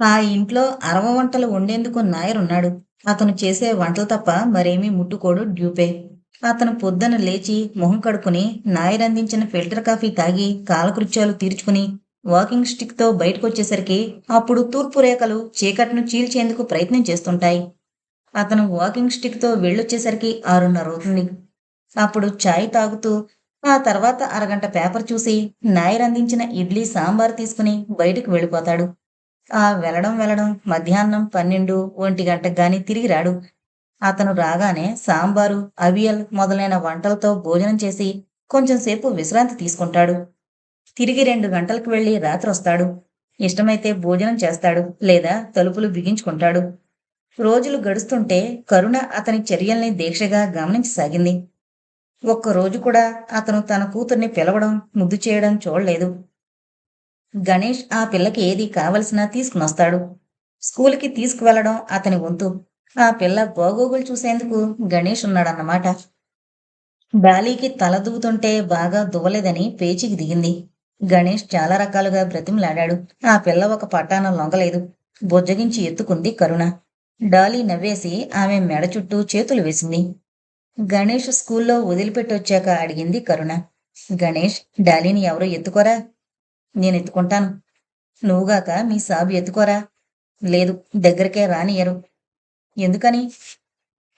ఆ ఇంట్లో అరవ వంటలు వండేందుకు నాయరున్నాడు అతను చేసే వంటలు తప్ప మరేమీ ముట్టుకోడు డ్యూపే. అతను పొద్దున లేచి మొహం కడుక్కుని నాయరందించిన ఫిల్టర్ కాఫీ తాగి కాలకృత్యాలు తీర్చుకుని వాకింగ్ స్టిక్తో బయటకొచ్చేసరికి అప్పుడు తూర్పు రేఖలు చీకట్ను చీల్చేందుకు ప్రయత్నం చేస్తుంటాయి. అతను వాకింగ్ స్టిక్తో వెళ్ళొచ్చేసరికి ఆరున్నర అవుతుంది. అప్పుడు చాయ్ తాగుతూ ఆ తర్వాత అరగంట పేపర్ చూసి నాయర్ అందించిన ఇడ్లీ సాంబార్ తీసుకుని బయటకు వెళ్ళిపోతాడు. ఆ వెళ్ళడం వెళ్ళడం మధ్యాహ్నం పన్నెండు ఒంటి గంటకు గాని తిరిగి రాడు. అతను రాగానే సాంబారు అవియల్ మొదలైన వంటలతో భోజనం చేసి కొంచెం సేపు విశ్రాంతి తీసుకుంటాడు. తిరిగి రెండు గంటలకు వెళ్ళి రాత్రి వస్తాడు ఇష్టమైతే భోజనం చేస్తాడు లేదా తలుపులు బిగించుకుంటాడు. రోజులు గడుస్తుంటే కరుణ అతని చర్యల్ని దీక్షగా గమనించసాగింది. ఒక్క రోజు కూడా అతను తన కూతుర్ని పిలవడం ముద్దు చేయడం చూడలేదు. గణేష్ ఆ పిల్లకి ఏది కావలసినా తీసుకునొస్తాడు స్కూల్కి తీసుకువెళ్ళడం అతని వంతు. ఆ పిల్ల బాగోగులు చూసేందుకు గణేష్ ఉన్నాడన్నమాట. డాలీకి తల దువ్వుతుంటే బాగా దువ్వలేదని పేచికి దిగింది. గణేష్ చాలా రకాలుగా బ్రతిమలాడాడు. ఆ పిల్ల ఒక పట్టాన లొంగలేదు. బొజ్జగించి ఎత్తుకుంది కరుణ. డాలీ నవ్వేసి ఆమె మెడ చుట్టూ చేతులు వేసింది. గణేష్ స్కూల్లో వదిలిపెట్టొచ్చాక అడిగింది కరుణ. గణేష్ డాలీని ఎవరో ఎత్తుకోరా? నేను ఎత్తుకుంటాను. నువ్వుగాక మీ సాబు ఎత్తుకోరా? లేదు దగ్గరికే రానియరు ఎందుకని?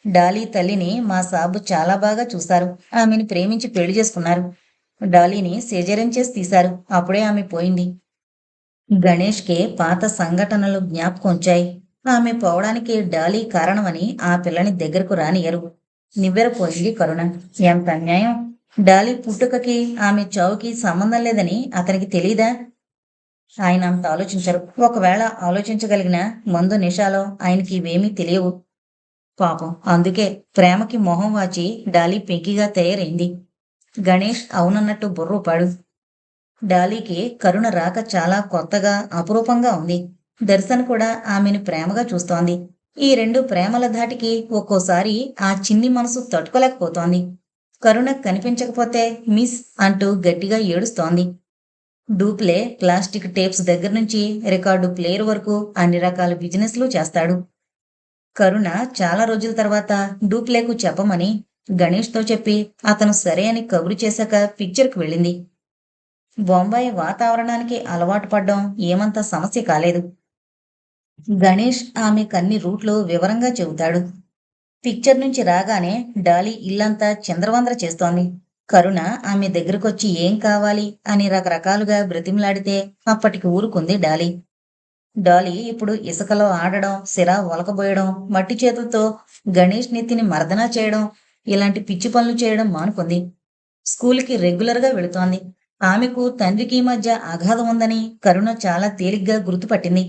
డాలీ తల్లిని మా సాబు చాలా బాగా చూశారు. ఆమెను ప్రేమించి పెళ్ళి చేసుకున్నారు. డాలీని సేజరం చేసి తీశారు. అప్పుడే ఆమె పోయింది. గణేష్కే పాత సంఘటనలు జ్ఞాపకం వచ్చాయి. ఆమె పోవడానికి డాలీ కారణమని ఆ పిల్లని దగ్గరకు రానియరు నివ్వెరపోయింది కరుణ. ఎంత అన్యాయం? డాలీ పుట్టుకకి ఆమె చావుకి సంబంధం లేదని అతనికి తెలియదా ఆయన అంత ఆలోచించరు. ఒకవేళ ఆలోచించగలిగిన మందు నిషాలో ఆయనకి ఇవేమీ తెలియవు. పాపం. అందుకే ప్రేమకి మొహం వాచి డాలీ పెంకిగా తయారైంది. గణేష్ అవునన్నట్టు బుర్రూపాడు డాలీకి కరుణ రాక చాలా కొత్తగా అపురూపంగా ఉంది. దర్శన్ కూడా ఆమెను ప్రేమగా చూస్తోంది. ఈ రెండు ప్రేమల ధాటికి ఒక్కోసారి ఆ చిన్ని మనసు తట్టుకోలేకపోతోంది. కరుణ కనిపించకపోతే మిస్ అంటూ గట్టిగా ఏడుస్తోంది. డూప్లే ప్లాస్టిక్ టేప్స్ దగ్గర నుంచి రికార్డు ప్లేయర్ వరకు అన్ని రకాల బిజినెస్లు చేస్తాడు. కరుణ చాలా రోజుల తర్వాత డూప్లేకు చెప్పమని గణేష్తో చెప్పి అతను సరే అని కబురు చేశాక పిక్చర్కి వెళ్ళింది. బొంబాయి వాతావరణానికి అలవాటు పడ్డం ఏమంత సమస్య కాలేదు. గణేష్ ఆమె కన్ని రూట్లు వివరంగా చెబుతాడు. పిక్చర్ నుంచి రాగానే డాలీ ఇల్లంతా చంద్రవందర చేస్తోంది. కరుణ ఆమె దగ్గరకొచ్చి ఏం కావాలి అని రకరకాలుగా బ్రతిమలాడితే అప్పటికి ఊరుకుంది డాలీ. డాలీ ఇప్పుడు ఇసుకలో ఆడడం సిరా ఒలకబోయడం మట్టి చేతులతో గణేష్ నెత్తిని మర్దనా చేయడం ఇలాంటి పిచ్చి పనులు చేయడం మానుకుంది. స్కూల్కి రెగ్యులర్గా వెళుతోంది. ఆమెకు తండ్రికి మధ్య అగాధం ఉందని కరుణ చాలా తేలిగ్గా గుర్తుపట్టింది.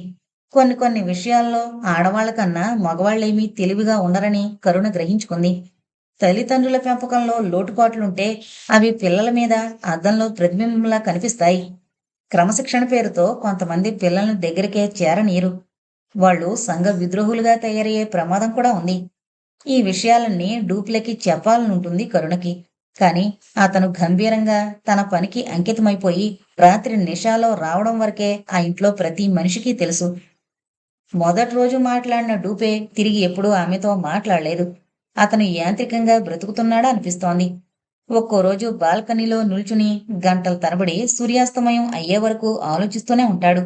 కొన్ని కొన్ని విషయాల్లో ఆడవాళ్ళకన్నా మగవాళ్ళేమీ తెలివిగా ఉండరని కరుణ గ్రహించుకుంది. తల్లిదండ్రుల పెంపకంలో లోటుపాట్లుంటే అవి పిల్లల మీద అద్దంలో ప్రతిబింబంలా కనిపిస్తాయి. క్రమశిక్షణ పేరుతో కొంతమంది పిల్లల్ని దగ్గరికే చేరనీరు. వాళ్ళు సంఘ విద్రోహులుగా తయారయ్యే ప్రమాదం కూడా ఉంది. ఈ విషయాలన్నీ డూప్లకి చెప్పాలనుంటుంది కరుణకి. కాని అతను గంభీరంగా తన పనికి అంకితమైపోయి రాత్రి నిషాలో రావడం వరకే ఆ ఇంట్లో ప్రతి మనిషికి తెలుసు. మొదటి రోజు మాట్లాడిన డూపే తిరిగి ఎప్పుడూ ఆమెతో మాట్లాడలేదు. అతను యాంత్రికంగా బ్రతుకుతున్నాడా అనిపిస్తోంది. ఒక్కో రోజు బాల్కనీలో నిల్చుని గంటల తరబడి సూర్యాస్తమయం అయ్యే వరకు ఆలోచిస్తూనే ఉంటాడు.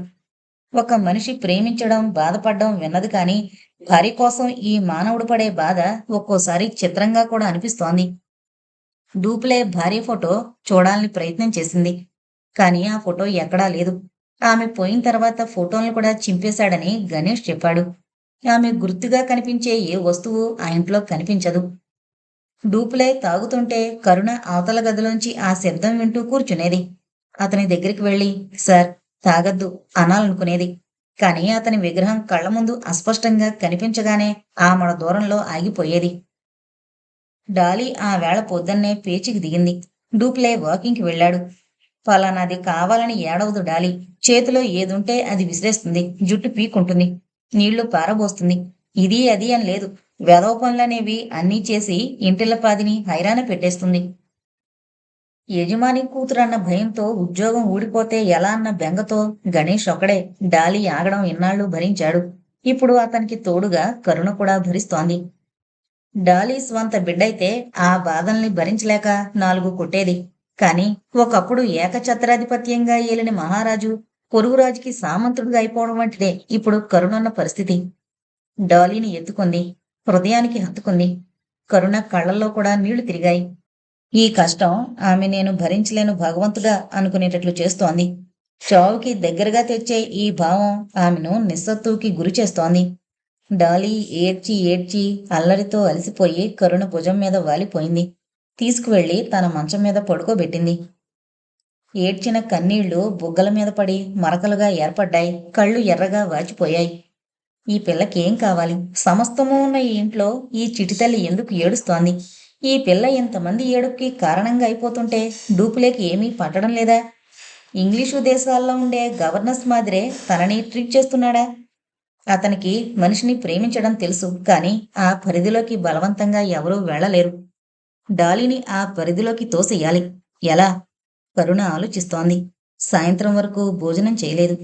ఒక మనిషి ప్రేమించడం బాధపడడం విన్నది కానీ భార్య కోసం ఈ మానవుడు పడే బాధ ఒక్కోసారి చిత్రంగా కూడా అనిపిస్తోంది. డూప్లే భార్య ఫోటో చూడాలని ప్రయత్నం చేసింది. కానీ ఆ ఫోటో ఎక్కడా లేదు. ఆమె పోయిన తర్వాత ఫోటోలను కూడా చింపేశాడని గణేష్ చెప్పాడు. ఆమె గుర్తుగా కనిపించే ఏ వస్తువు ఆ ఇంట్లో కనిపించదు. డూపులై తాగుతుంటే కరుణ అవతల గదిలోంచి ఆ శబ్దం వింటూ కూర్చునేది. అతని దగ్గరికి వెళ్ళి సార్ తాగద్దు అనాలనుకునేది. కానీ అతని విగ్రహం కళ్ళ ముందు అస్పష్టంగా కనిపించగానే ఆమడ దూరంలో ఆగిపోయేది. డాలీ ఆ వేళ పొద్దున్నే పేచికి దిగింది. డూప్లే వాకింగ్కి వెళ్ళాడు. ఫలానాది కావాలని ఏడవదు డాలి. చేతిలో ఏదుంటే అది విసిరేస్తుంది. జుట్టు పీకుంటుంది నీళ్ళు పారబోస్తుంది. ఇది అది అని లేదు. వెధవ పనులనేవి అన్నీ చేసి ఇంటిల్లపాదిని హైరాణ పెట్టేస్తుంది. యజమాని కూతురన్న భయంతో ఉద్యోగం ఊడిపోతే ఎలా అన్న బెంగతో గణేష్ ఒకడే డాలి ఆగడం ఇన్నాళ్ళు భరించాడు. ఇప్పుడు అతనికి తోడుగా కరుణ కూడా భరిస్తోంది. డాలీ స్వంత బిడ్డైతే ఆ బాధల్ని భరించలేక నాలుగు కొట్టేది. కాని ఒకప్పుడు ఏకఛత్రాధిపత్యంగా ఏలిన మహారాజు పొరుగురాజుకి సామంతుడిగా అయిపోవడం వంటిదే ఇప్పుడు కరుణన్న పరిస్థితి. డాలీని ఎత్తుకుంది హృదయానికి హత్తుకుంది. కరుణ కళ్ళల్లో కూడా నీళ్ళు తిరిగాయి. ఈ కష్టం ఆమె నేను భరించలేను భగవంతుడా అనుకునేటట్లు చేస్తోంది. షావుకి దగ్గరగా తెచ్చే ఈ భావం ఆమెను నిస్సత్తుకి గురి చేస్తోంది. డాలీ ఏడ్చి ఏడ్చి అల్లరితో అలసిపోయి కరుణ భుజం మీద వాలిపోయింది. తీసుకువెళ్ళి తన మంచం మీద పడుకోబెట్టింది. ఏడ్చిన కన్నీళ్ళు బుగ్గల మీద పడి మరకలుగా ఏర్పడ్డాయి. కళ్ళు ఎర్రగా వాచిపోయాయి. ఈ పిల్లకి ఏం కావాలి? సమస్తము ఉన్న ఈ ఇంట్లో ఈ చిటితల్లి ఎందుకు ఏడుస్తోంది? ఈ పిల్ల ఇంతమంది ఏడుపుకి కారణంగా అయిపోతుంటే డూపులేకి ఏమీ పట్టడం లేదా? ఇంగ్లీషు దేశాల్లో ఉండే గవర్నర్స్ మాదిరే తనని ట్రీట్ చేస్తున్నాడా? అతనికి మనిషిని ప్రేమించడం తెలుసు కానీ ఆ పరిధిలోకి బలవంతంగా ఎవరూ వెళ్ళలేరు. డాలీని ఆ పరిధిలోకి తోసేయాలి. ఎలా? కరుణ ఆలోచిస్తోంది. సాయంత్రం వరకు భోజనం చేయలేదు.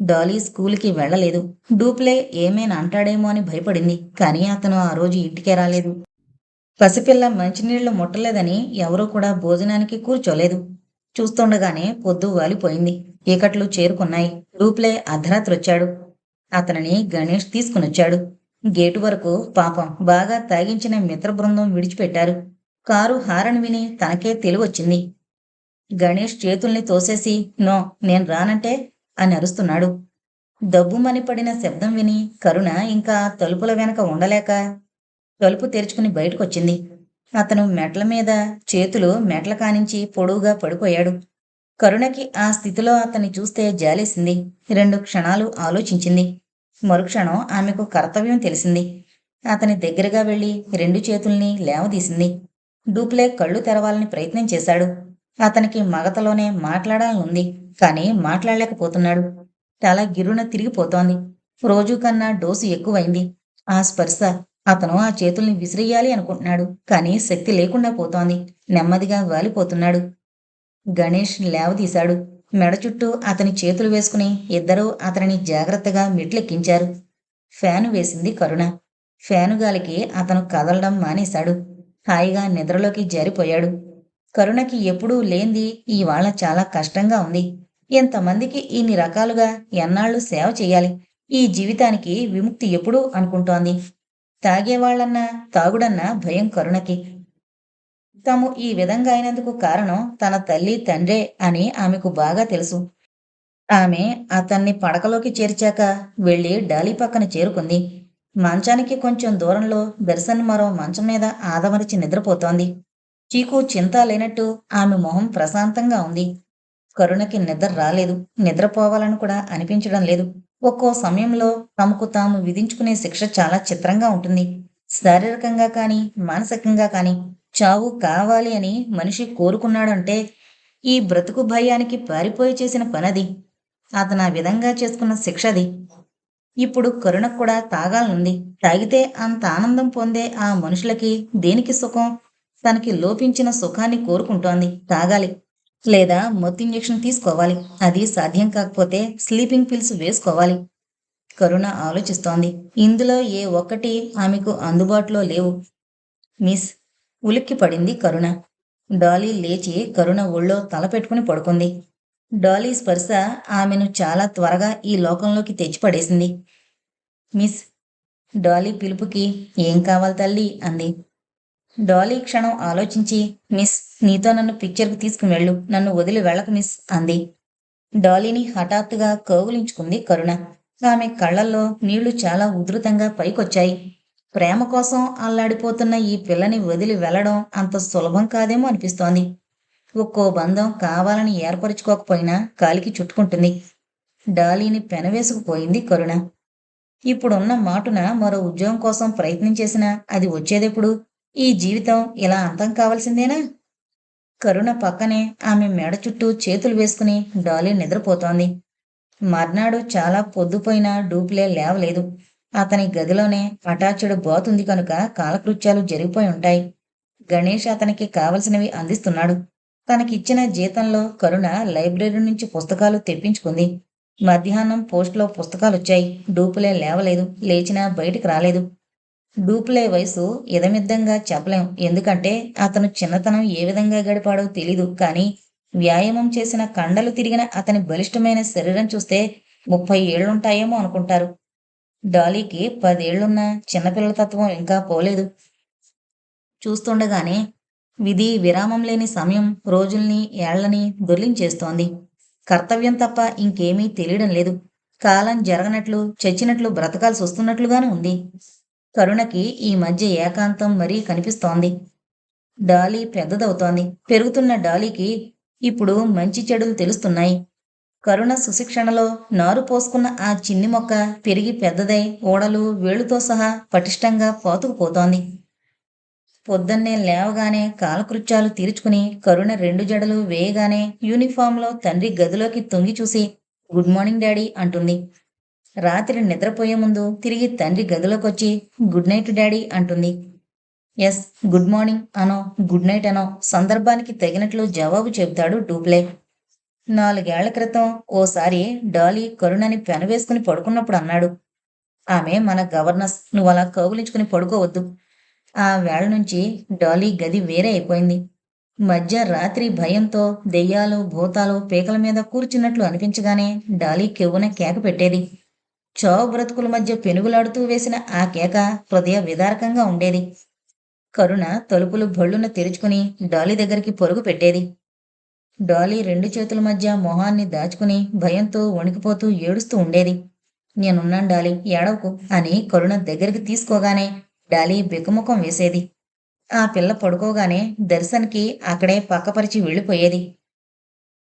డాలీ స్కూల్కి వెళ్ళలేదు. డూప్లే ఏమైనా అంటాడేమో అని భయపడింది. కానీ అతను ఆ రోజు ఇంటికే రాలేదు. పసిపిల్ల మంచినీళ్ళు ముట్టలేదని ఎవరూ కూడా భోజనానికి కూర్చోలేదు. చూస్తుండగానే పొద్దు వాలిపోయింది. ఈకట్లు చేరుకున్నాయి. డూప్లే అర్ధరాత్రి వచ్చాడు అతనిని గణేష్ తీసుకునొచ్చాడు. గేటు వరకు పాపం బాగా తాగించిన మిత్ర బృందం విడిచిపెట్టారు. కారు హారన్ విని తనకే తెలివొచ్చింది. గణేష్ చేతుల్ని తోసేసి నో నేను రానంటే అని అరుస్తున్నాడు. దబ్బుమని పడిన శబ్దం విని కరుణ ఇంకా తలుపుల వెనక ఉండలేక తలుపు తెరుచుకుని బయటకొచ్చింది. అతను మెట్ల మీద చేతులు మెట్ల కానించి పొడువుగా పడిపోయాడు. కరుణకి ఆ స్థితిలో అతన్ని చూస్తే జాలేసింది. రెండు క్షణాలు ఆలోచించింది. మరుక్షణం ఆమెకు కర్తవ్యం తెలిసింది. అతని దగ్గరగా వెళ్ళి రెండు చేతుల్ని లేవదీసింది. డూప్లే కళ్ళు తెరవాలని ప్రయత్నం చేశాడు. అతనికి మగతలోనే మాట్లాడాలనుంది కానీ మాట్లాడలేకపోతున్నాడు. తల గిరున తిరిగిపోతోంది. రోజు కన్నా డోసు ఎక్కువైంది. ఆ స్పర్శ అతను ఆ చేతుల్ని విసిరేయాలి అనుకుంటున్నాడు కానీ శక్తి లేకుండా పోతోంది. నెమ్మదిగా వాలిపోతున్నాడు. గణేష్ లేవదీశాడు. మెడ చుట్టూ అతని చేతులు వేసుకుని ఇద్దరూ అతనిని జాగ్రత్తగా మెట్లెక్కించారు. ఫ్యాను వేసింది కరుణ. ఫ్యాను గాలికి అతను కదలడం మానేశాడు. హాయిగా నిద్రలోకి జారిపోయాడు. కరుణకి ఎప్పుడూ లేంది ఇవాళ చాలా కష్టంగా ఉంది. ఎంతమందికి ఇన్ని రకాలుగా ఎన్నాళ్ళు సేవ చేయాలి? ఈ జీవితానికి విముక్తి ఎప్పుడు అనుకుంటోంది. తాగేవాళ్ళన్నా తాగుడన్నా భయం కరుణకి. తాము ఈ విధంగా అయినందుకు కారణం తన తల్లి తండ్రే అని ఆమెకు బాగా తెలుసు. ఆమె అతన్ని పడకలోకి చేర్చాక వెళ్ళి డాలీ పక్కన చేరుకుంది. మంచానికి కొంచెం దూరంలో బెర్సన్ మరో మంచం మీద ఆదమరిచి నిద్రపోతోంది. చీకు చింత లేనట్టు ఆమె మొహం ప్రశాంతంగా ఉంది. కరుణకి నిద్ర రాలేదు. నిద్రపోవాలని కూడా అనిపించడం లేదు. ఒక్కో సమయంలో తమకు తాము విధించుకునే శిక్ష చాలా చిత్రంగా ఉంటుంది. శారీరకంగా కానీ మానసికంగా కానీ చావు కావాలి అని మనిషి కోరుకున్నాడంటే ఈ బ్రతుకు భయానికి పారిపోయి చేసిన పనది. అతను ఆ విధంగా చేసుకున్న శిక్షది. ఇప్పుడు కరుణకు కూడా తాగాలనుంది. తాగితే అంత ఆనందం పొందే ఆ మనుషులకి దేనికి సుఖం? తనకి లోపించిన సుఖాన్ని కోరుకుంటోంది. తాగాలి. లేదా మత్తు ఇంజెక్షన్ తీసుకోవాలి. అది సాధ్యం కాకపోతే స్లీపింగ్ పిల్స్ వేసుకోవాలి. కరుణ ఆలోచిస్తోంది. ఇందులో ఏ ఒక్కటి ఆమెకు అందుబాటులో లేవు. మిస్ ఉలిక్కి పడింది కరుణ. డాలీ లేచి కరుణ ఒళ్ళో తల పెట్టుకుని పడుకుంది. డాలీ స్పర్శ ఆమెను చాలా త్వరగా ఈ లోకంలోకి తెచ్చిపడేసింది. మిస్ డాలీ పిలుపుకి ఏం కావాలి తల్లి? అంది. డాలీ క్షణం ఆలోచించి మిస్ నీతో నన్ను పిక్చర్కి తీసుకుని వెళ్ళు నన్ను వదిలి వెళ్ళకు మిస్ అంది. డాలీని హఠాత్తుగా కౌగులించుకుంది కరుణ. ఆమె కళ్ళల్లో నీళ్ళు చాలా ఉధృతంగా పైకొచ్చాయి. ప్రేమ కోసం అల్లాడిపోతున్న ఈ పిల్లని వదిలి వెళ్ళడం అంత సులభం కాదేమో అనిపిస్తోంది. ఒక్కో బంధం కావాలని ఏర్పరచుకోకపోయినా కాలికి చుట్టుకుంటుంది. డాలీని పెనవేసుకుపోయింది కరుణ. ఇప్పుడున్న మాటున మరో ఉద్యోగం కోసం ప్రయత్నం చేసినా అది వచ్చేదెప్పుడు? ఈ జీవితం ఇలా అంతం కావాల్సిందేనా? కరుణ పక్కనే ఆమె మెడ చుట్టూ చేతులు వేసుకుని డాలీ నిద్రపోతోంది. మర్నాడు చాలా పొద్దుపోయినా డూప్లే లేవలేదు. అతని గదిలోనే అటాచుడు బోతుంది కనుక కాలకృత్యాలు జరిగిపోయి ఉంటాయి. గణేష్ అతనికి కావలసినవి అందిస్తున్నాడు. తనకిచ్చిన జీతంలో కరుణ లైబ్రరీ నుంచి పుస్తకాలు తెప్పించుకుంది. మధ్యాహ్నం పోస్ట్లో పుస్తకాలొచ్చాయి. డూపులే లేవలేదు. లేచినా బయటికి రాలేదు. డూపులే వయసు ఇదమిద్దంగా చెప్పలేం. ఎందుకంటే అతను చిన్నతనం ఏ విధంగా గడిపాడో తెలీదు. కానీ వ్యాయామం చేసిన కండలు తిరిగిన అతని బలిష్టమైన శరీరం చూస్తే ముప్పై ఏళ్ళుంటాయేమో అనుకుంటారు. డాలీకి పదేళ్ళున్న చిన్నపిల్లల తత్వం ఇంకా పోలేదు. చూస్తుండగానే విధి విరామం లేని సమయం రోజుల్ని ఏళ్ళని దొర్లించేస్తోంది. కర్తవ్యం తప్ప ఇంకేమీ తెలియడం లేదు. కాలం జరగనట్లు చచ్చినట్లు బ్రతకాల్సి వస్తున్నట్లుగానే ఉంది. కరుణకి ఈ మధ్య ఏకాంతం మరీ కనిపిస్తోంది. డాలీ పెద్దదవుతోంది. పెరుగుతున్న డాలీకి ఇప్పుడు మంచి చెడులు తెలుస్తున్నాయి. కరుణ సుశిక్షణలో నారు పోసుకున్న ఆ చిన్ని మొక్క పెరిగి పెద్దదై ఓడలు వేళ్ళుతో సహా పటిష్టంగా పోతుకుపోతోంది. పొద్దున్నే లేవగానే కాలకృత్యాలు తీర్చుకుని కరుణ రెండు జడలు వేయగానే యూనిఫామ్లో తండ్రి గదిలోకి తొంగి చూసి గుడ్ మార్నింగ్ డాడీ అంటుంది. రాత్రి నిద్రపోయే ముందు తిరిగి తండ్రి గదిలోకొచ్చి గుడ్ నైట్ డాడీ అంటుంది. ఎస్ గుడ్ మార్నింగ్ అనో గుడ్ నైట్ అనో సందర్భానికి తగినట్లు జవాబు చెబుతాడు డూప్లే. నాలుగేళ్ళ క్రితం ఓసారి డాలీ కరుణని పెనవేసుకుని పడుకున్నప్పుడు అన్నాడు. ఆమె మన గవర్నర్స్ నువ్వు అలా కౌగులించుకుని పడుకోవద్దు. ఆ వేళ నుంచి డాలీ గది వేరే అయిపోయింది. మధ్య రాత్రి భయంతో దెయ్యాలు భూతాలు పీకల మీద కూర్చున్నట్లు అనిపించగానే డాలీ కెవ్వున కేక పెట్టేది. చావు బ్రతుకుల మధ్య పెనుగులాడుతూ వేసిన ఆ కేక హృదయ విదారకంగా ఉండేది. కరుణ తలుపులు భళ్ళున తెరుచుకుని డాలీ దగ్గరికి పొరుగు పెట్టేది. డాలీ రెండు చేతుల మధ్య మొహాన్ని దాచుకుని భయంతో వణికిపోతూ ఏడుస్తూ ఉండేది. నేనున్నాను డాలీ ఏడవకు అని కరుణ దగ్గరికి తీసుకోగానే డాలీ బిక్కుముఖం వేసేది. ఆ పిల్ల పడుకోగానే దర్శన్కి అక్కడే పక్కపరిచి వెళ్ళిపోయేది.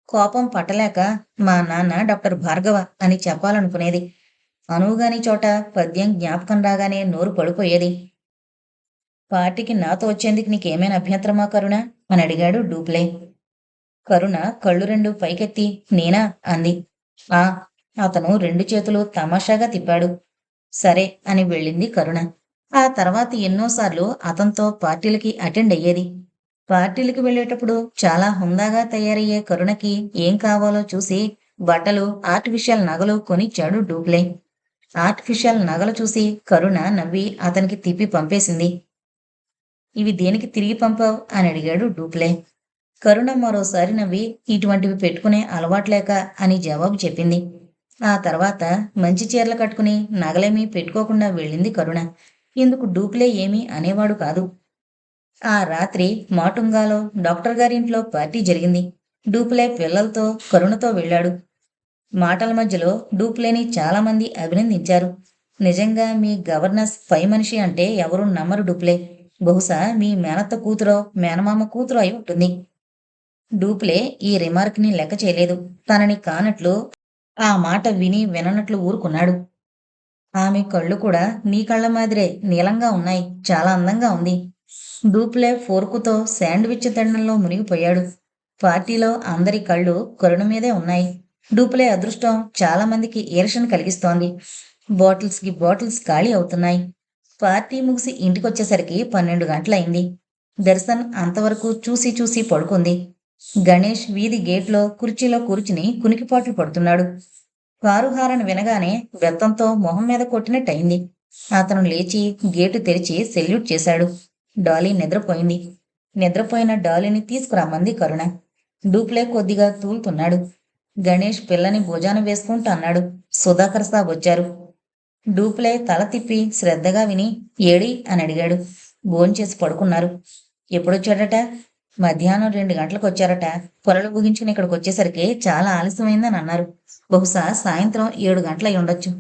కోపం పట్టలేక మా నాన్న డాక్టర్ భార్గవ అని చెప్పాలనుకునేది. అనువుగాని చోట పద్యం జ్ఞాపకం రాగానే నోరు పడిపోయేది. పార్టీకి నాతో వచ్చేందుకు నీకేమైనా అభ్యంతరమా కరుణ? అని అడిగాడు డూప్లే. కరుణ కళ్ళు రెండు పైకెత్తి నేనా? అంది. ఆ అతను రెండు చేతులు తమాషాగా తిప్పాడు. సరే అని వెళ్ళింది కరుణ. ఆ తర్వాత ఎన్నోసార్లు అతనితో పార్టీలకి అటెండ్ అయ్యేది. పార్టీలకు వెళ్ళేటప్పుడు చాలా హుందాగా తయారయ్యే కరుణకి ఏం కావాలో చూసి బట్టలు ఆర్టిఫిషియల్ నగలు కొనిచ్చాడు డూప్లే. ఆర్టిఫిషియల్ నగలు చూసి కరుణ నవ్వి అతనికి తిప్పి పంపేసింది. ఇవి దేనికి తిరిగి పంపావు? అని అడిగాడు డూప్లే. కరుణ మరోసారి నవ్వి ఇటువంటివి పెట్టుకునే అలవాట్లేక అని జవాబు చెప్పింది. ఆ తర్వాత మంచి చీరలు కట్టుకుని నగలేమీ పెట్టుకోకుండా వెళ్ళింది కరుణ. ఇందుకు డూప్లే ఏమీ అనేవాడు కాదు. ఆ రాత్రి మాటుంగాలో డాక్టర్ గారింట్లో పార్టీ జరిగింది. డూప్లే పిల్లలతో కరుణతో వెళ్ళాడు. మాటల మధ్యలో డూప్లేని చాలామంది అభినందించారు. నిజంగా మీ గవర్నర్స్ పై మనిషి అంటే ఎవరు నమ్మరు డూప్లే బహుశా మీ మేనత్త కూతురో మేనమామ కూతురో అయి ఉంటుంది. డూప్లే ఈ రిమార్క్ని లెక్క చేయలేదు. తనని కానట్లు ఆ మాట విని విననట్లు ఊరుకున్నాడు. ఆమె కళ్ళు కూడా నీ కళ్ళ మాదిరే నీలంగా ఉన్నాయి. చాలా అందంగా ఉంది. డూప్లే ఫోర్కుతో శాండ్విచ్ దండంలో మునిగిపోయాడు. పార్టీలో అందరి కళ్ళు కరుణ మీదే ఉన్నాయి. డూప్లే అదృష్టం చాలా మందికి ఈర్షను కలిగిస్తోంది. బాటిల్స్కి బాటిల్స్ ఖాళీ అవుతున్నాయి. పార్టీ ముగిసి ఇంటికొచ్చేసరికి పన్నెండు గంటలైంది. దర్శన్ అంతవరకు చూసి చూసి పడుకుంది. గణేష్ వీధి గేట్లో కుర్చీలో కూర్చుని కునికిపాట్లు పడుతున్నాడు. కారుహారను వినగానే బెత్తంతో మొహం మీద కొట్టినట్టయింది. అతను లేచి గేటు తెరిచి సెల్యూట్ చేశాడు. డాలీ నిద్రపోయింది. నిద్రపోయిన డాలీని తీసుకురామంది కరుణ. డూప్లే కొద్దిగా తూలుతున్నాడు. గణేష్ పిల్లని భుజాన వేసుకుంటూ అన్నాడు. సుధాకర్ సాబ్ వచ్చారు. డూప్లే తల తిప్పి శ్రద్ధగా విని ఏడి? అని అడిగాడు. భోంచేసి పడుకున్నారు. ఎప్పుడొచ్చాడట? మధ్యాహ్నం రెండు గంటలకు వచ్చారట. పొలలు ముగించుకుని ఇక్కడికి వచ్చేసరికి చాలా ఆలస్యమైందని అన్నారు. బహుశా సాయంత్రం ఏడు గంటలై ఉండొచ్చు.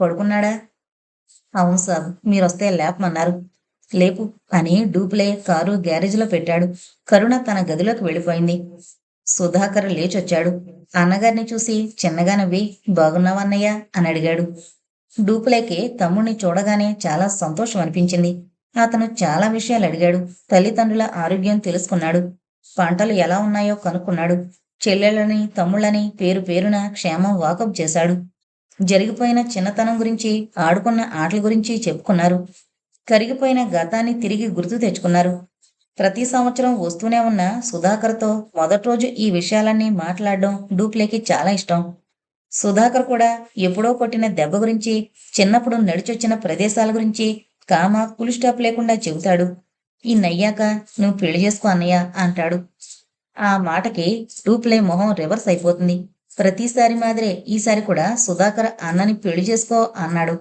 పడుకున్నాడా? అవును సాబ్ మీరొస్తే లేపమన్నారు. లేపు అని డూప్లే కారు గ్యారేజ్లో పెట్టాడు. కరుణ తన గదిలోకి వెళ్ళిపోయింది. సుధాకర్ లేచొచ్చాడు. అన్నగారిని చూసి చిన్నగా నవ్వి బాగున్నావన్నయ్యా అని అడిగాడు. డూప్లేకి తమ్ముణ్ణి చూడగానే చాలా సంతోషం అనిపించింది. అతను చాలా విషయాలు అడిగాడు. తల్లిదండ్రుల ఆరోగ్యం తెలుసుకున్నాడు. పంటలు ఎలా ఉన్నాయో కనుక్కున్నాడు. చెల్లెళ్ళని తమ్ముళ్ళని పేరు పేరున క్షేమం వాకప్ చేశాడు. జరిగిపోయిన చిన్నతనం గురించి ఆడుకున్న ఆటల గురించి చెప్పుకున్నారు. కరిగిపోయిన గతాన్ని తిరిగి గుర్తు తెచ్చుకున్నారు. ప్రతి సంవత్సరం వస్తూనే ఉన్న సుధాకర్తో మొదటి రోజు ఈ విషయాలన్నీ మాట్లాడడం డూప్లేకి చాలా ఇష్టం. సుధాకర్ కూడా ఎప్పుడో కొట్టిన దెబ్బ గురించి చిన్నప్పుడు నడిచొచ్చిన ప్రదేశాల గురించి కామ ఫుల్ స్టాప్ లేకుండా చెబుతాడు. ఈ నయ్యాక నువ్వు పెళ్ళి చేసుకో అన్నయ్య అంటాడు. ఆ మాటకి డూప్లే మొహం రివర్స్ అయిపోతుంది. ప్రతిసారి మాదిరే ఈసారి కూడా సుధాకర్ అన్నని పెళ్ళి చేసుకో అన్నాడు.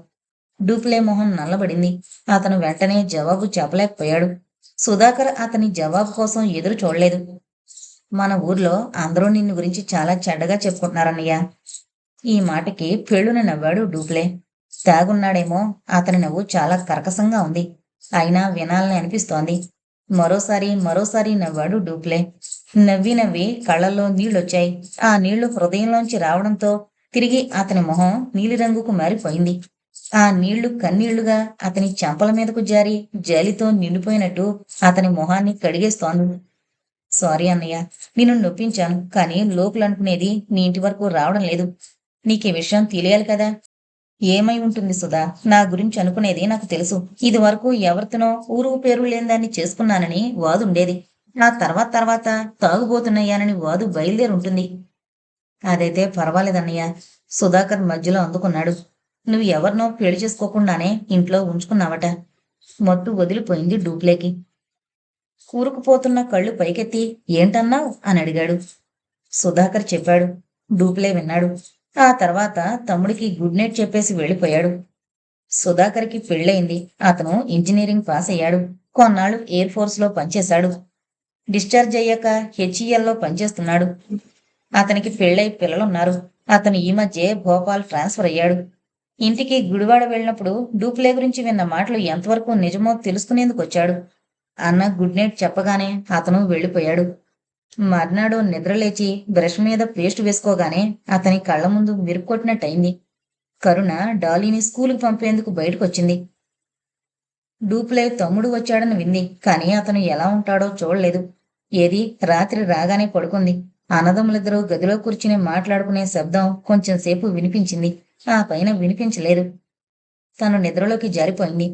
డూప్లే మొహం నల్లబడింది. అతను వెంటనే జవాబు చెప్పలేకపోయాడు. సుధాకర్ అతని జవాబు కోసం ఎదురు చూడలేదు. మన ఊర్లో అందరూ నిన్ను గురించి చాలా చెడ్డగా చెప్పుకుంటున్నారన్నయ్య. ఈ మాటకి పెళ్ళున నవ్వాడు డూప్లే. తాగున్నాడేమో అతని నవ్వు చాలా కర్కసంగా ఉంది. అయినా వినాలని అనిపిస్తోంది. మరోసారి మరోసారి నవ్వాడు డూప్లే. నవ్వి నవ్వి కళ్ళల్లో నీళ్ళొచ్చాయి ఆ నీళ్ళు హృదయంలోంచి రావడంతో తిరిగి అతని మొహం నీలిరంగుకు మారిపోయింది. ఆ నీళ్ళు కన్నీళ్ళుగా అతని చెంపల మీదకు జారి జాలితో నిండిపోయినట్టు అతని మొహాన్ని కడిగేస్తోంది. సారీ అన్నయ్య నిన్ను నొప్పించాను కానీ లోకులు నీ ఇంటి వరకు రావడం లేదు. నీకే విషయం తెలియాలి కదా? ఏమై ఉంటుంది సుధా? నా గురించి అనుకునేది నాకు తెలుసు. ఇది వరకు ఎవరితోనో ఊరు పేరు లేని దాన్ని చేసుకున్నానని వాదు ఉండేది. ఆ తర్వాత తర్వాత తాగుబోతున్నాయానని వాదు బయలుదేరి ఉంటుంది అదైతే పర్వాలేదన్నయ్య. సుధాకర్ మధ్యలో అందుకున్నాడు. నువ్వు ఎవరినో పెళ్ళి చేసుకోకుండానే ఇంట్లో ఉంచుకున్నావట. మత్తు వదిలిపోయింది డూప్లేకి. కూరుకుపోతున్న కళ్ళు పైకెత్తి ఏంటన్నావు? అని అడిగాడు. సుధాకర్ చెప్పాడు. డూప్లే విన్నాడు. ఆ తర్వాత తమ్ముడికి గుడ్ నైట్ చెప్పేసి వెళ్ళిపోయాడు. సుధాకర్కి పెళ్ళయింది. అతను ఇంజనీరింగ్ పాస్ అయ్యాడు. కొన్నాళ్ళు ఎయిర్ ఫోర్స్లో పనిచేశాడు. డిశ్చార్జ్ అయ్యాక హెచ్ఈఎల్లో పనిచేస్తున్నాడు. అతనికి పెళ్ళై పిల్లలున్నారు. అతను ఈ మధ్య భోపాల్ ట్రాన్స్ఫర్ అయ్యాడు. ఇంటికి గుడివాడ వెళ్ళినప్పుడు డూప్లే గురించి విన్న మాటలు ఎంతవరకు నిజమో తెలుసుకునేందుకు వచ్చాడు. అన్న గుడ్ నైట్ చెప్పగానే అతను వెళ్ళిపోయాడు. మర్నాడు నిద్రలేచి బ్రష్ మీద పేస్ట్ వేసుకోగానే అతని కళ్ళ ముందు మెరుపుకొట్టినట్టయింది కరుణ డాలీని స్కూలుకు పంపేందుకు బయటకొచ్చింది. డూప్లే తమ్ముడు వచ్చాడని వింది కానీ అతను ఎలా ఉంటాడో చూడలేదు. ఏది రాత్రి రాగానే పడుకుంది. అన్నదమ్ములిద్దరూ గదిలో కూర్చుని మాట్లాడుకునే శబ్దం కొంచెం సేపు వినిపించింది. ఆ పైన వినిపించలేదు. తను నిద్రలోకి జారిపోయింది.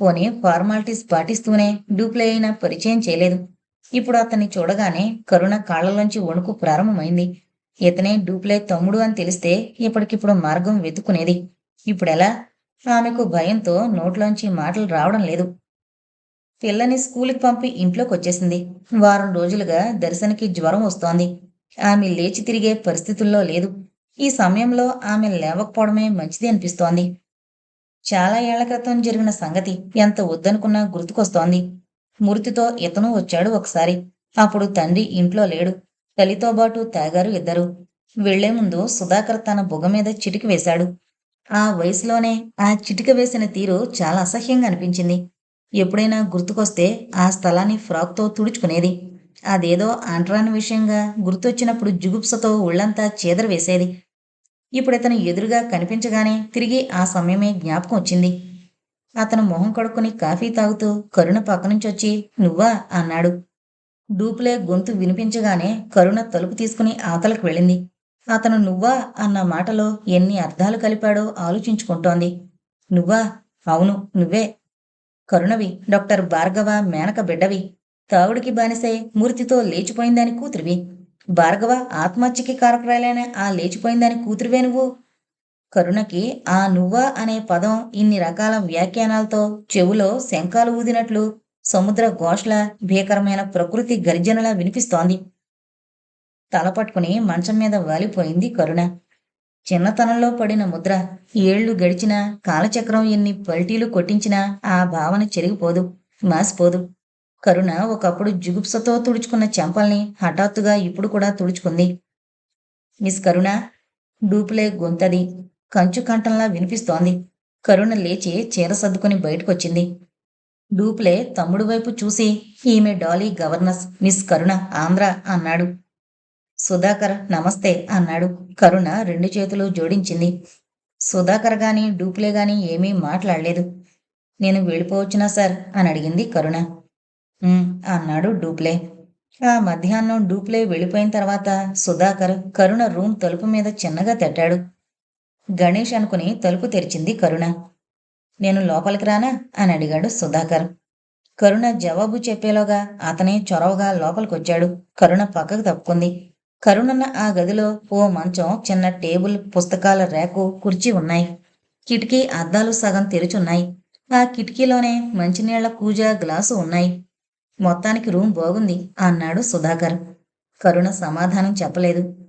పోనీ ఫార్మాలిటీస్ పాటిస్తూనే డూప్లే అయినా పరిచయం చేయలేదు. ఇప్పుడు అతన్ని చూడగానే కరుణ కాళ్ళలోంచి వణుకు ప్రారంభమైంది. ఇతనే డూప్లే తమ్ముడు అని తెలిస్తే ఇప్పటికిప్పుడు మార్గం వెతుకునేది ఇప్పుడెలా? ఆమెకు భయంతో నోట్లోంచి మాటలు రావడం లేదు. పిల్లని స్కూల్కి పంపి ఇంట్లోకి వచ్చేసింది వారం రోజులుగా దర్శనకి జ్వరం వస్తోంది. ఆమె లేచి తిరిగే పరిస్థితుల్లో లేదు. ఈ సమయంలో ఆమె లేవకపోవడమే మంచిది అనిపిస్తోంది. చాలా ఏళ్ళ క్రితం జరిగిన సంగతి ఎంత వద్దనుకున్నా గుర్తుకొస్తోంది. మూర్తితో ఇతను వచ్చాడు ఒకసారి. అప్పుడు తండ్రి ఇంట్లో లేడు. తల్లితో పాటు తాగారు ఇద్దరు. వెళ్ళే ముందు సుధాకర్ తన బుగ మీద చిటికి వేశాడు. ఆ వయసులోనే ఆ చిటిక వేసిన తీరు చాలా అసహ్యంగా అనిపించింది. ఎప్పుడైనా గుర్తుకొస్తే ఆ స్థలాన్ని ఫ్రాక్తో తుడుచుకునేది. అదేదో అంటరాని విషయంగా గుర్తొచ్చినప్పుడు జుగుప్సతో ఒళ్ళంతా చీదర వేసేది ఇప్పుడు ఇతను ఎదురుగా కనిపించగానే తిరిగి ఆ సమయమే జ్ఞాపకం వచ్చింది. అతను మొహం కడుక్కుని కాఫీ తాగుతూ కరుణ పక్కనుంచొచ్చి నువ్వా? అన్నాడు. డూప్లే గొంతు వినిపించగానే కరుణ తలుపు తీసుకుని ఆతలకు వెళ్ళింది. అతను నువ్వా? అన్న మాటలో ఎన్ని అర్థాలు కలిపాడో ఆలోచించుకుంటోంది. నువ్వా? అవును నువ్వే. కరుణవి డాక్టర్ భార్గవ మేనక బిడ్డవి. తావుడికి బానిసే మూర్తితో లేచిపోయిందని కూతురివి. భార్గవ ఆత్మహత్యకి కారకురాలైన ఆ లేచిపోయిందని కూతురివే నువ్వు? కరుణకి ఆ నువ్వా అనే పదం ఇన్ని రకాల వ్యాఖ్యానాలతో చెవులో శంఖాలు ఊదినట్లు సముద్ర ఘోషల భీకరమైన ప్రకృతి గర్జనలా వినిపిస్తోంది. తల పట్టుకుని మంచం మీద వాలిపోయింది కరుణ. చిన్నతనంలో పడిన ముద్ర ఏళ్ళు గడిచినా కాలచక్రం ఎన్ని పల్టీలు కొట్టించినా ఆ భావన చెరిగిపోదు మాసిపోదు. కరుణ ఒకప్పుడు జుగుప్సతో తుడుచుకున్న చెంపల్ని హఠాత్తుగా ఇప్పుడు కూడా తుడుచుకుంది. మిస్ కరుణ డూపులే గొంతది. కంచుకంఠంలా వినిపిస్తోంది. కరుణ లేచి చీర సర్దుకుని బయటకొచ్చింది. డూప్లే తమ్ముడు వైపు చూసి ఈమె Dolly governess Miss Karuna Andhra అన్నాడు. సుధాకర్ నమస్తే అన్నాడు. కరుణ రెండు చేతులు జోడించింది. సుధాకర్ గాని డూప్లే గాని ఏమీ మాట్లాడలేదు. నేను వెళ్ళిపోవచ్చునా సార్? అని అడిగింది కరుణ. అన్నాడు డూప్లే. ఆ మధ్యాహ్నం డూప్లే వెళ్ళిపోయిన తర్వాత సుధాకర్ కరుణ రూమ్ తలుపు మీద చిన్నగా తట్టాడు. గణేష్ అనుకుని తలుపు తెరిచింది కరుణ. నేను లోపలికి రానా? అని అడిగాడు సుధాకర్. కరుణ జవాబు చెప్పేలోగా అతనే చొరవగా లోపలికొచ్చాడు. కరుణ పక్కకు తప్పుకుంది. కరుణన్న ఆ గదిలో ఓ మంచం చిన్న టేబుల్ పుస్తకాల రేకు కుర్చీ ఉన్నాయి. కిటికీ అద్దాలు సగం తెరుచున్నాయి. ఆ కిటికీలోనే మంచినీళ్ళ కూజ గ్లాసు ఉన్నాయి. మొత్తానికి రూమ్ బాగుంది అన్నాడు సుధాకర్. కరుణ సమాధానం చెప్పలేదు.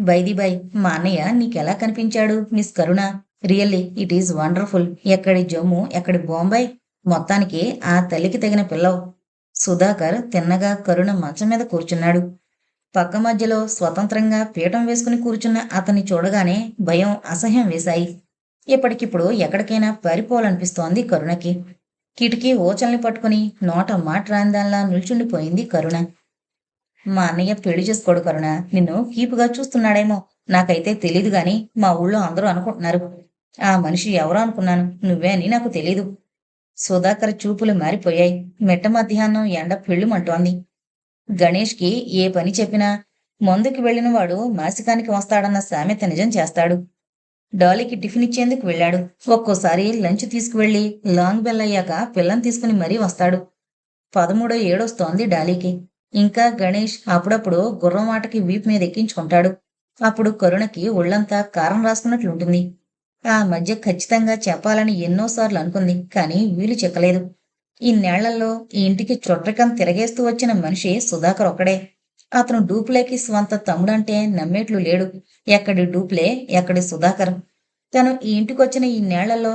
బైది బై మా అన్నయ్య నీకెలా కనిపించాడు Miss Karuna? Really it is wonderful ఎక్కడి జమ్ము ఎక్కడి బొంబాయి? మొత్తానికి ఆ తల్లికి తగిన పిల్లవు. సుధాకర్ తిన్నగా కరుణ మంచం మీద కూర్చున్నాడు. పక్క మధ్యలో స్వతంత్రంగా పీఠం వేసుకుని కూర్చున్న అతన్ని చూడగానే భయం అసహ్యం వేశాయి. ఇప్పటికిప్పుడు ఎక్కడికైనా పారిపోవాలనిపిస్తోంది కరుణకి. కిటికీ ఓచల్ని పట్టుకుని నోట మాట రాందాల్లా నిల్చుండిపోయింది కరుణ. మా అన్నయ్య పెళ్ళి చేసుకోడు కరుణ. నిన్ను కీపుగా చూస్తున్నాడేమో. నాకైతే తెలీదు గాని మా ఊళ్ళో అందరూ అనుకుంటున్నారు. ఆ మనిషి ఎవరో అనుకున్నాను. నువ్వే అని నాకు తెలీదు. సుధాకర్ చూపులు మారిపోయాయి. మెట్ట మధ్యాహ్నం ఎండ పెళ్ళుమంటోంది. గణేష్కి ఏ పని చెప్పినా ముందుకు వెళ్ళిన వాడు మాసికానికి వస్తాడన్న సామెత నిజం చేస్తాడు. డాలీకి టిఫిన్ ఇచ్చేందుకు వెళ్ళాడు. ఒక్కోసారి లంచ్ తీసుకువెళ్ళి లాంగ్ బెల్ అయ్యాక పిల్లని తీసుకుని మరీ వస్తాడు. పదమూడో ఏడొస్తోంది డాలీకి. ఇంకా గణేష్ అప్పుడప్పుడు గుర్రమాటకి వీపు మీద ఎక్కించుకుంటాడు. అప్పుడు కరుణకి ఒళ్ళంతా కారం రాసుకున్నట్లుంటుంది ఆ మధ్య ఖచ్చితంగా చెప్పాలని ఎన్నోసార్లు అనుకుంది కానీ వీలు చెక్కలేదు. ఇన్నేళ్ళలో ఈ ఇంటికి చుట్టకం తిరగేస్తూ వచ్చిన మనిషి సుధాకర్ ఒక్కడే. అతను డూప్లేకి స్వంత తమ్ముడంటే నమ్మేట్లు లేడు. ఎక్కడి డూప్లే ఎక్కడి సుధాకర్? తను ఈ ఇంటికొచ్చిన ఈ నేళ్ళలో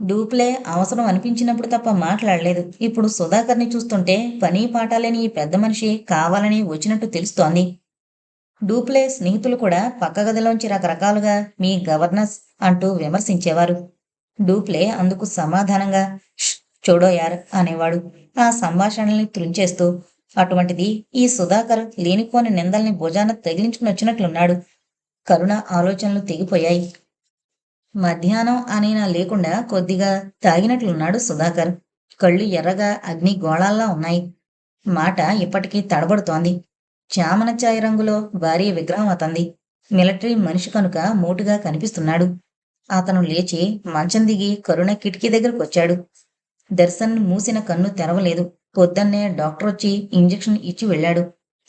డూప్లే అవసరం అనిపించినప్పుడు తప్ప మాట్లాడలేదు. ఇప్పుడు సుధాకర్ని చూస్తుంటే పని పాటాలేని ఈ పెద్ద మనిషి కావాలని వచ్చినట్టు తెలుస్తోంది. డూప్లే స్నేహితులు కూడా పక్క గదిలోంచి రకరకాలుగా మీ గవర్నర్స్ అంటూ విమర్శించేవారు. డూప్లే అందుకు సమాధానంగా చూడో చూడోయార్ అనేవాడు. ఆ సంభాషణల్ని తృంచేస్తూ అటువంటిది ఈ సుధాకర్ లేనిపోని నిందల్ని భుజాన తగిలించుకుని వచ్చినట్లున్నాడు. కరుణ ఆలోచనలు తెగిపోయాయి. మధ్యాహ్నం అనైనా లేకుండా కొద్దిగా తాగినట్లున్నాడు సుధాకర్. కళ్ళు ఎర్రగా అగ్ని గోళాల్లా ఉన్నాయి. మాట ఇప్పటికీ తడబడుతోంది. చామన ఛాయ రంగులో భారీ విగ్రహం అతంది. మిలిటరీ మనిషి కనుక మూటుగా కనిపిస్తున్నాడు. అతను లేచి మంచం దిగి కరుణ కిటికీ దగ్గరకు వచ్చాడు. దర్శన్ మూసిన కన్ను తెరవలేదు. పొద్దున్నే డాక్టర్ వచ్చి ఇంజెక్షన్ ఇచ్చి వెళ్ళాడు.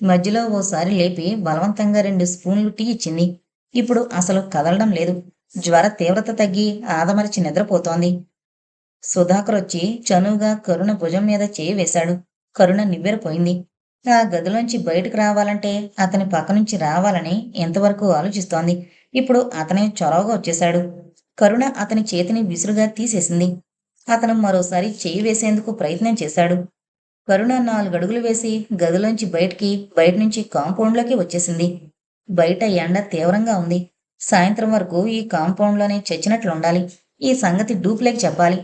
మధ్యలో ఓసారి లేపి బలవంతంగా రెండు స్పూన్లు టీ ఇచ్చింది. ఇప్పుడు అసలు కదలడం లేదు. జ్వర తీవ్రత తగ్గి ఆదమరిచి నిద్రపోతోంది. సుధాకర్ వచ్చి చనువుగా కరుణ భుజం మీద చేయి వేశాడు. కరుణ నివ్వెరపోయింది. ఆ గదిలోంచి బయటకు రావాలంటే అతని పక్క నుంచి రావాలని ఎంతవరకు ఆలోచిస్తోంది? ఇప్పుడు అతనే చొరవగా వచ్చేశాడు. కరుణ అతని చేతిని విసురుగా తీసేసింది. అతను మరోసారి చేయి వేసేందుకు ప్రయత్నం చేశాడు. కరుణ నాలుగడుగులు వేసి గదిలోంచి బయటికి బయట నుంచి కాంపౌండ్లోకి వచ్చేసింది. బయట ఎండ తీవ్రంగా ఉంది. సాయంత్రం వరకు ఈ కాంపౌండ్లోనే చచ్చినట్లుండాలి ఈ సంగతి డూప్లేకి చెప్పాలి.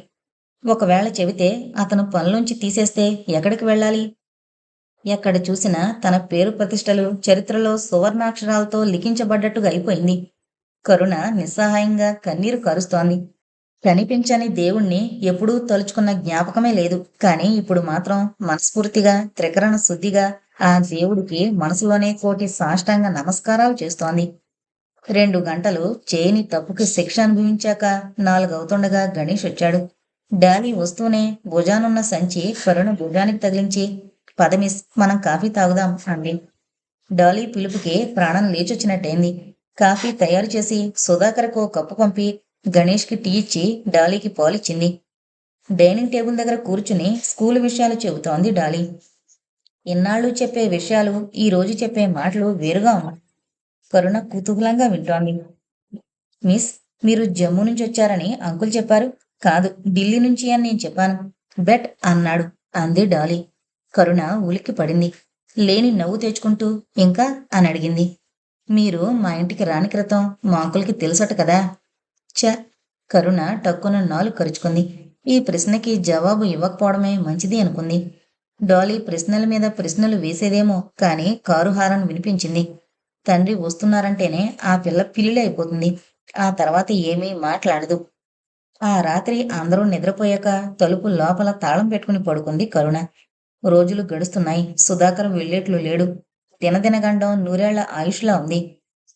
ఒకవేళ చెబితే అతను పనులుంచి తీసేస్తే ఎక్కడికి వెళ్ళాలి? ఎక్కడ చూసినా తన పేరు ప్రతిష్టలు చరిత్రలో సువర్ణాక్షరాలతో లిఖించబడ్డట్టుగా అయిపోయింది. కరుణ నిస్సహాయంగా కన్నీరు కరుస్తోంది. కనిపించని దేవుణ్ణి ఎప్పుడూ తలుచుకున్న జ్ఞాపకమే లేదు. కానీ ఇప్పుడు మాత్రం మనస్ఫూర్తిగా త్రికరణ శుద్ధిగా ఆ దేవుడికి మనసులోనే కోటి సాష్టాంగ నమస్కారాలు చేస్తోంది. రెండు గంటలు చేయని తప్పుకి శిక్ష అనుభవించాక నాలుగవుతుండగా గణేష్ వచ్చాడు. డాలీ వస్తూనే భుజానున్న సంచి కరుణ భుజానికి తగిలించి పదమిస్ మనం కాఫీ తాగుదాం అంది. డాలీ పిలుపుకి ప్రాణం లేచొచ్చినట్టయింది. కాఫీ తయారు చేసి సుధాకర్కు కప్పు పంపి గణేష్కి టీ ఇచ్చి డాలీకి పాలిచ్చింది. డైనింగ్ టేబుల్ దగ్గర కూర్చుని స్కూల్ విషయాలు చెబుతోంది డాలీ. ఇన్నాళ్ళు చెప్పే విషయాలు ఈ రోజు చెప్పే మాటలు వేరుగా ఉన్నాయి. కరుణ కుతూహలంగా వింటోంది. మిస్ మీరు జమ్మూ నుంచి వచ్చారని అంకుల్ చెప్పారు. కాదు ఢిల్లీ నుంచి అని నేను చెప్పాను. బెట్ అన్నాడు. అంది డాలీ. కరుణ ఉలిక్కి పడింది. లేని నవ్వు తెచ్చుకుంటూ ఇంకా? అని అడిగింది. మీరు మా ఇంటికి రాని క్రితం మా అంకుల్కి తెలుసట కదా? చ కరుణ టక్కున నాలుగు కరుచుకుంది. ఈ ప్రశ్నకి జవాబు ఇవ్వకపోవడమే మంచిది అనుకుంది. డాలీ ప్రశ్నల మీద ప్రశ్నలు వేసేదేమో కానీ కారు హారన్ వినిపించింది. తండ్రి వస్తున్నారంటేనే ఆ పిల్ల పిల్లి అయిపోతుంది ఆ తర్వాత ఏమీ మాట్లాడదు. ఆ రాత్రి అందరూ నిద్రపోయాక తలుపు లోపల తాళం పెట్టుకుని పడుకుంది కరుణ. రోజులు గడుస్తున్నాయి. సుధాకర్ వెళ్ళేట్లు లేడు. దినదినగండం నూరేళ్ళ ఆయుష్లా ఉంది.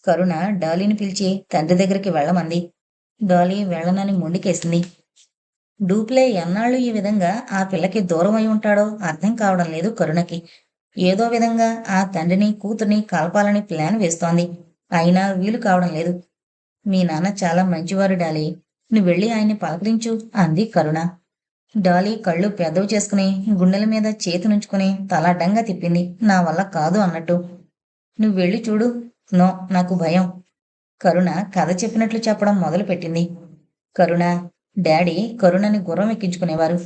కరుణ డాలీని పిలిచి తండ్రి దగ్గరికి వెళ్ళమంది. డాలీ వెళ్ళనని మొండికేసింది. డూప్లే ఎన్నాళ్ళు ఈ విధంగా ఆ పిల్లకి దూరం అయి ఉంటాడో అర్థం కావడం లేదు కరుణకి. ఏదో విధంగా ఆ తండ్రిని కూతుర్ని కలపాలని ప్లాన్ వేస్తోంది. అయినా వీలు కావడం లేదు. మీ నాన్న చాలా మంచివారు డాలీ. నువ్వు వెళ్ళి ఆయన్ని పలకరించు అంది కరుణ. డాలీ కళ్ళు పెద్దవి చేసుకుని గుండెల మీద చేతి నుంచుకుని తల తిప్పింది. నా వల్ల కాదు అన్నట్టు. నువ్వు వెళ్ళి చూడు. నో నాకు భయం. కరుణ కథ చెప్పినట్లు చెప్పడం మొదలుపెట్టింది. కరుణ డాడీ కరుణని గుర్రం ఎక్కించుకునేవారు.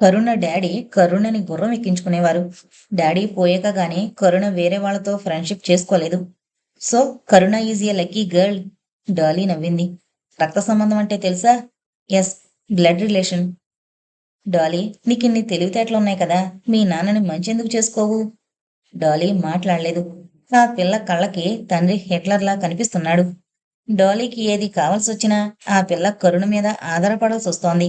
కరుణ డాడీ కరుణని గుర్రం ఎక్కించుకునేవారు. డాడీ పోయాక గాని కరుణ వేరే వాళ్ళతో ఫ్రెండ్షిప్ చేసుకోలేదు. So Karuna is a lucky girl Dolly నవ్వింది. రక్త సంబంధం అంటే తెలుసా? Yes blood relation. డాలీ నీకు ఇన్ని తెలివితేటలు ఉన్నాయి కదా మీ నాన్నని మంచెందుకు చేసుకోవు? డాలీ మాట్లాడలేదు. ఆ పిల్ల కళ్ళకి తండ్రి హిట్లర్లా కనిపిస్తున్నాడు. డాలీకి ఏది కావాల్సి వచ్చినా ఆ పిల్ల కరుణ మీద ఆధారపడాల్సి వస్తోంది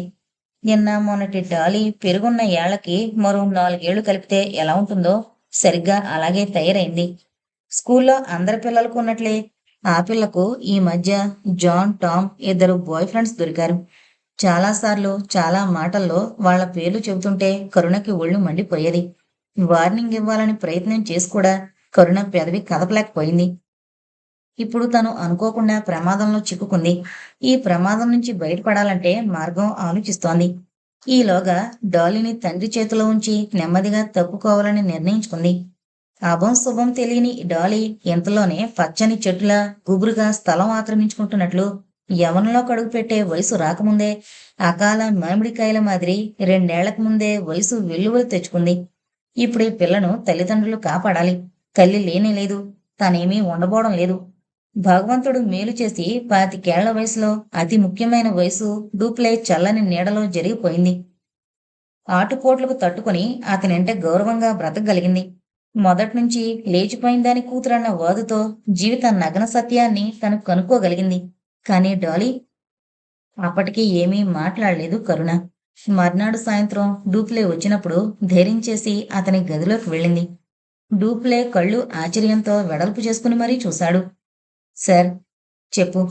నిన్న మొన్నటి డాలీ పెరుగున్న ఏళ్ళకి మరో నాలుగేళ్ళు కలిపితే ఎలా ఉంటుందో సరిగ్గా అలాగే తయారైంది. స్కూల్లో అందరి పిల్లలకు ఉన్నట్లే ఆ పిల్లకు ఈ మధ్య జాన్ టామ్ ఇద్దరు బాయ్ ఫ్రెండ్స్ దొరికారు. చాలాసార్లు చాలా మాటల్లో వాళ్ళ పేర్లు చెబుతుంటే కరుణకి ఒళ్ళు మండిపోయేది. వార్నింగ్ ఇవ్వాలని ప్రయత్నం చేసి కూడా కరుణ పెదవి కదపలేకపోయింది. ఇప్పుడు తను అనుకోకుండా ప్రమాదంలో చిక్కుకుంది. ఈ ప్రమాదం నుంచి బయటపడాలంటే మార్గం ఆలోచిస్తోంది. ఈలోగా డాలీని తండ్రి చేతిలో ఉంచి నెమ్మదిగా తప్పుకోవాలని నిర్ణయించుకుంది. అభం శుభం తెలియని డాలీ ఇంతలోనే పచ్చని చెట్టుల గుబురుగా స్థలం ఆక్రమించుకుంటున్నట్లు యవనంలో కడుగు పెట్టే వయసు రాకముందే అకాల మామిడికాయల మాదిరి రెండేళ్ళకు ముందే వయసు వెల్లువలు తెచ్చుకుంది. ఇప్పుడు ఈ పిల్లను తల్లిదండ్రులు కాపాడాలి. తల్లి లేనే లేదు. తనేమీ ఉండబోవడం లేదు. భగవంతుడు మేలు చేసి పాతికేళ్ళ వయసులో అతి ముఖ్యమైన వయసు డూప్లే చల్లని నీడలో జరిగిపోయింది. ఆటుపోట్లకు తట్టుకుని అతనంటే గౌరవంగా బ్రతకగలిగింది. మొదట్నుంచి లేచిపోయిన దాని కూతురన్న వాదుతో జీవిత నగ్న సత్యాన్ని తను కనుక్కోగలిగింది. కానీ డాలీ అప్పటికి ఏమీ మాట్లాడలేదు కరుణ. మర్నాడు సాయంత్రం డూప్లే వచ్చినప్పుడు ధైర్యం చేసి అతని గదిలోకి వెళ్ళింది. డూప్లే కళ్ళు ఆశ్చర్యంతో వెడల్పు చేసుకుని మరీ చూశాడు. సార్ చెప్పు.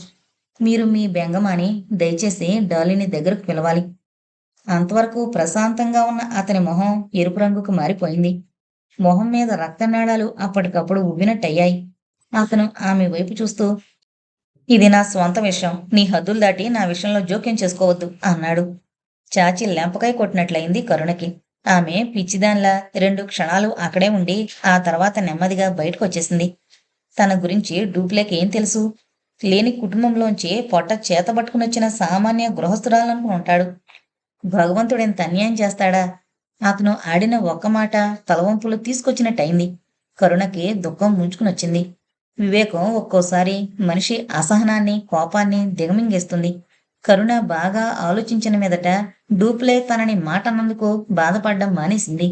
మీరు మీ బెంగమాని దయచేసి డాలీని దగ్గరకు పిలవాలి. అంతవరకు ప్రశాంతంగా ఉన్న అతని మొహం ఎరుపు రంగుకు మారిపోయింది. మొహం మీద రక్తనాళాలు అప్పటికప్పుడు ఉవ్వినట్టయ్యాయి. అతను ఆమె వైపు చూస్తూ ఇది నా స్వంత విషయం. నీ హద్దులు దాటి నా విషయంలో జోక్యం చేసుకోవద్దు అన్నాడు. చాచి లెంపకాయ కొట్టినట్లయింది కరుణకి. ఆమె పిచ్చిదాన్లా రెండు క్షణాలు అక్కడే ఉండి ఆ తర్వాత నెమ్మదిగా బయటకు వచ్చేసింది తన గురించి డూప్లేకి ఏం తెలుసు? లేని కుటుంబంలోంచి పొట్ట చేతబట్టుకునొచ్చిన సామాన్య గృహస్థురాలనుకుని ఉంటాడు. భగవంతుడెంత అన్యాయం చేస్తాడా? అతను ఆడిన ఒక్క మాట తలవంపులు తీసుకొచ్చినట్టయింది కరుణకి దుఃఖం ముంచుకునొచ్చింది వివేకం ఒక్కోసారి మనిషి అసహనాన్ని కోపాన్ని దిగమింగేస్తుంది. కరుణ బాగా ఆలోచించిన మీదట డూప్లే తనని మాట అన్నందుకు బాధపడ్డం మానేసింది.